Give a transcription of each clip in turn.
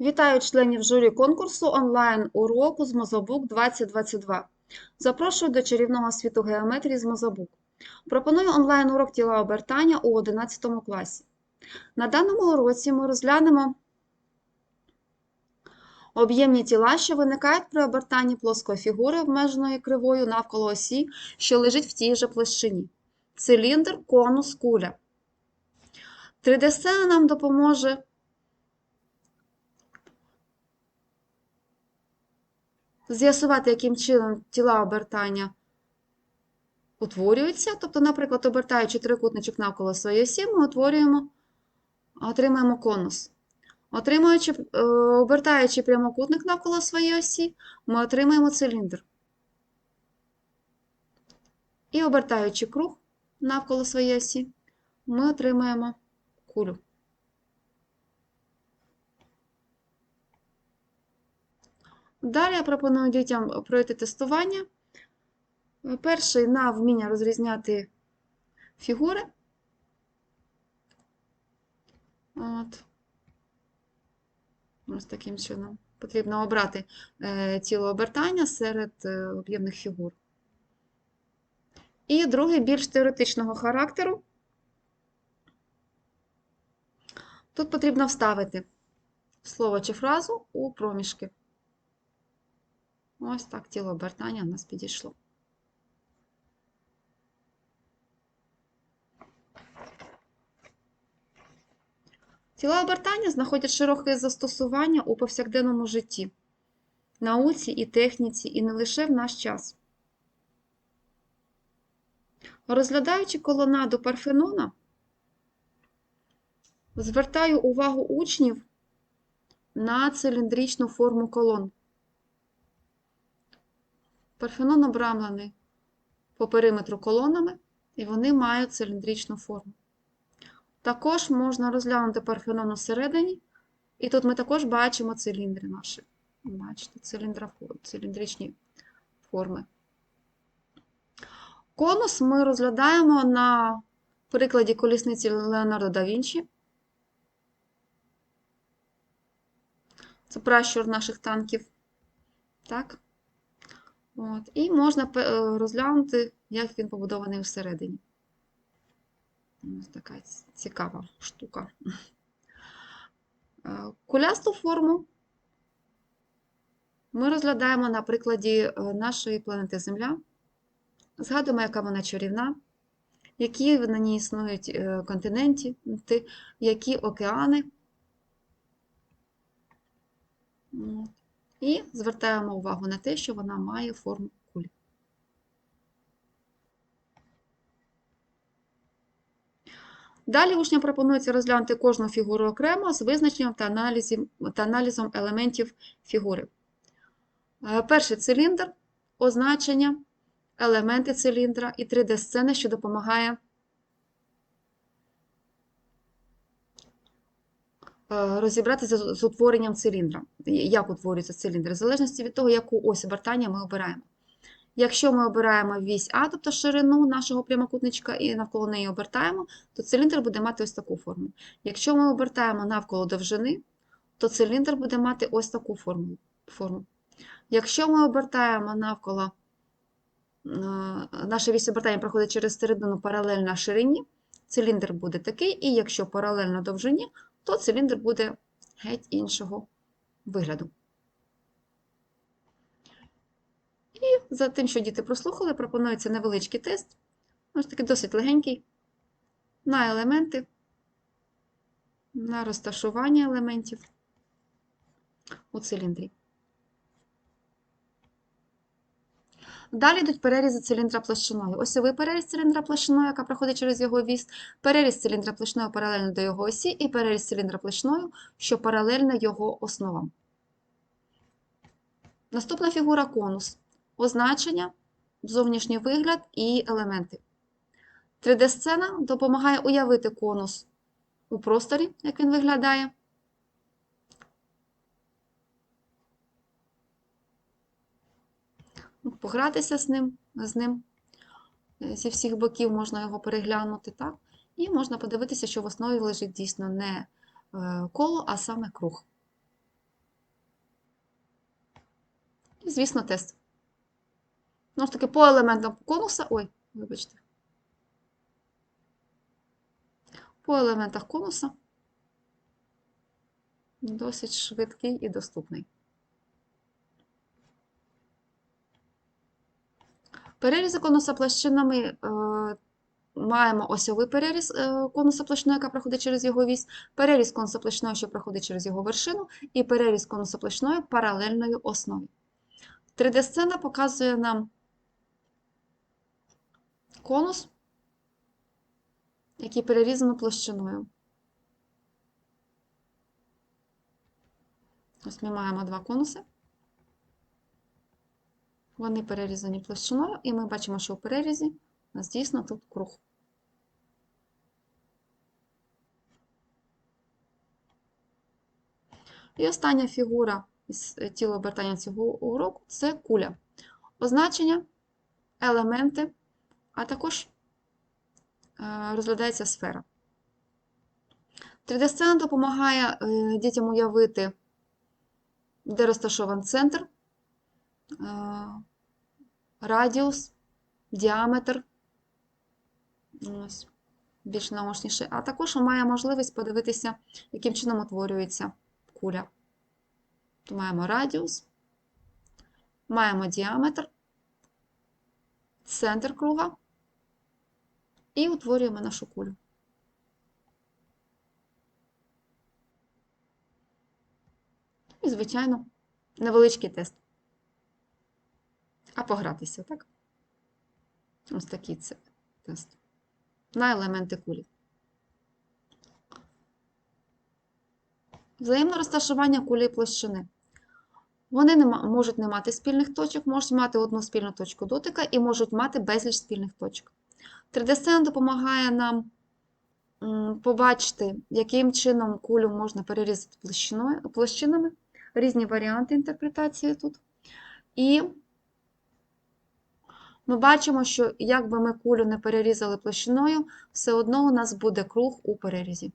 Вітаю членів журі конкурсу онлайн-уроку з Мозобук 2022. Запрошую до чарівного світу геометрії з Мозобук. Пропоную онлайн-урок тіла обертання у 11 класі. На даному уроці ми розглянемо об'ємні тіла, що виникають при обертанні плоскої фігури, обмеженої кривою навколо осі, що лежить в тій же площині. Циліндр, конус, куля. 3D-сцена нам допоможе з'ясувати, яким чином тіла обертання утворюються. Тобто, наприклад, обертаючи трикутничок навколо своєї осі, ми утворюємо, отримаємо конус. Отримуючи, е, обертаючи прямокутник навколо своєї осі, ми отримаємо циліндр. І обертаючи круг навколо своєї осі, ми отримаємо кулю. Далі я пропоную дітям пройти тестування. Перший на вміння розрізняти фігури. От. Ось таким чином. Потрібно обрати е, тіло обертання серед е, об'ємних фігур. І другий більш теоретичного характеру. Тут потрібно вставити слово чи фразу у проміжки. Ось так тіло обертання в нас підійшло. Тіла обертання знаходять широке застосування у повсякденному житті, науці і техніці, і не лише в наш час. Розглядаючи колонаду Парфенона, звертаю увагу учнів на циліндричну форму колон. Парфенон обрамлений по периметру колонами, і вони мають циліндричну форму. Також можна розглянути парфенон усередині, і тут ми також бачимо циліндри наші. Бачите, циліндричні форми. Конус ми розглядаємо на прикладі колісниці Леонардо да Вінчі. Це пращур наших танків. Так? От. І можна розглянути, як він побудований всередині. Ось така цікава штука. Кулясту форму ми розглядаємо на прикладі нашої планети Земля. Згадуємо, яка вона чарівна, які на ній існують континенти, які океани. І звертаємо увагу на те, що вона має форму кулі. Далі учням пропонується розглянути кожну фігуру окремо з визначенням та аналізом, та аналізом елементів фігури. Перший циліндр, означення, елементи циліндра і 3D-сцена, що допомагає розібратися з утворенням циліндра. Як утворюється циліндр, в залежності від того, яку ось обертання ми обираємо. Якщо ми обираємо вісь А, тобто ширину нашого прямокутничка, і навколо неї обертаємо, то циліндр буде мати ось таку форму. Якщо ми обертаємо навколо довжини, то циліндр буде мати ось таку форму. Якщо ми обертаємо навколо, наша вісь обертання проходить через середину паралельно ширині, циліндр буде такий, і якщо паралельно довжині, то циліндр буде геть іншого вигляду. І за тим, що діти прослухали, пропонується невеличкий тест, ось такий досить легенький, на елементи, на розташування елементів у циліндрі. Далі йдуть перерізи циліндра площиною. Осьовий переріз циліндра площиною, яка проходить через його вісь, переріз циліндра площиною паралельно до його осі, і переріз циліндра площиною, що паралельно його основам. Наступна фігура конус. Означення, зовнішній вигляд і елементи. 3D-сцена допомагає уявити конус у просторі, як він виглядає. Ну, погратися з ним, з ним. Е, зі всіх боків можна його переглянути, так? І можна подивитися, що в основі лежить дійсно не е, коло, а саме круг. І, звісно, тест. Ну, ж таки, по елементам конуса. Ой, вибачте. По елементах конуса досить швидкий і доступний. Перерізи конуса площинами е, маємо осьовий переріз е, конуса площиною, яка проходить через його вісь, переріз конуса площиною, що проходить через його вершину, і переріз конуса площиною паралельною основі. 3D-сцена показує нам конус, який перерізано площиною. Ось ми маємо два конуси. Вони перерізані площиною, і ми бачимо, що у перерізі у нас дійсно тут круг. І остання фігура із тіла обертання цього уроку це куля. Означення, елементи, а також е, розглядається сфера. 3D-сцена допомагає е, дітям уявити, де розташований центр, е, радіус, діаметр, ось, більш наочніше, а також має можливість подивитися, яким чином утворюється куля. То маємо радіус, маємо діаметр, центр круга і утворюємо нашу кулю. І, звичайно, невеличкий тест. А погратися, так? Ось такий це тест. На елементи кулі. Взаємне розташування кулі і площини. Вони не можуть не мати спільних точок, можуть мати одну спільну точку дотика і можуть мати безліч спільних точок. 3D-сцена допомагає нам побачити, яким чином кулю можна перерізати площинами, різні варіанти інтерпретації тут. І ми бачимо, що як би ми кулю не перерізали площиною, все одно у нас буде круг у перерізі.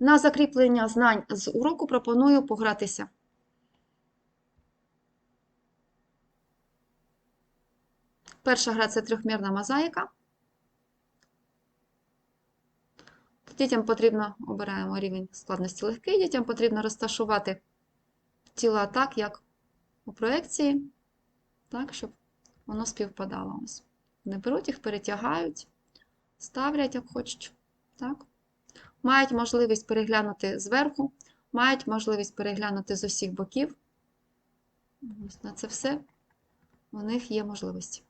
На закріплення знань з уроку пропоную погратися. Перша гра це трьохмірна мозаїка. Дітям потрібно, обираємо рівень складності легкий, дітям потрібно розташувати тіла так, як у проекції, так, щоб воно співпадало. Ось. Вони беруть їх, перетягають, ставлять, як хочуть. Так. Мають можливість переглянути зверху, мають можливість переглянути з усіх боків. Ось на це все у них є можливості.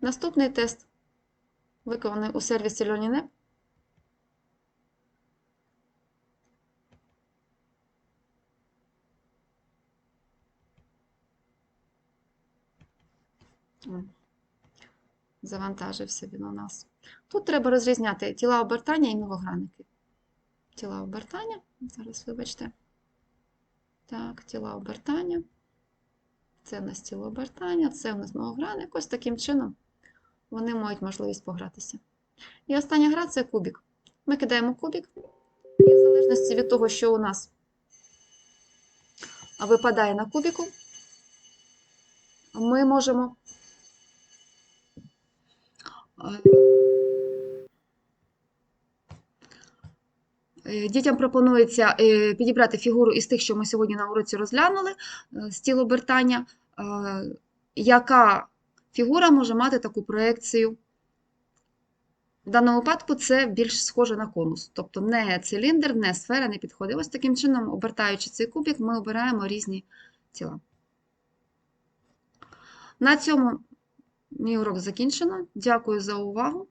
Наступний тест виконаний у сервісі LearningApp. Завантажився він у нас. Тут треба розрізняти тіла обертання і новогранники. Тіла обертання, зараз вибачте. Так, тіла обертання. Це в нас тіло обертання, це в нас новогранник. Ось таким чином вони мають можливість погратися. І остання гра це кубик. Ми кидаємо кубик, і в залежності від того, що у нас випадає на кубику, ми можемо Е, Дітям пропонується е, підібрати фігуру із тих, що ми сьогодні на уроці розглянули з е, яка фігура може мати таку проекцію. В даному випадку це більш схоже на конус, тобто не циліндр, не сфера не підходить. Ось таким чином, обертаючи цей кубик, ми обираємо різні тіла. На цьому мій урок закінчено. Дякую за увагу.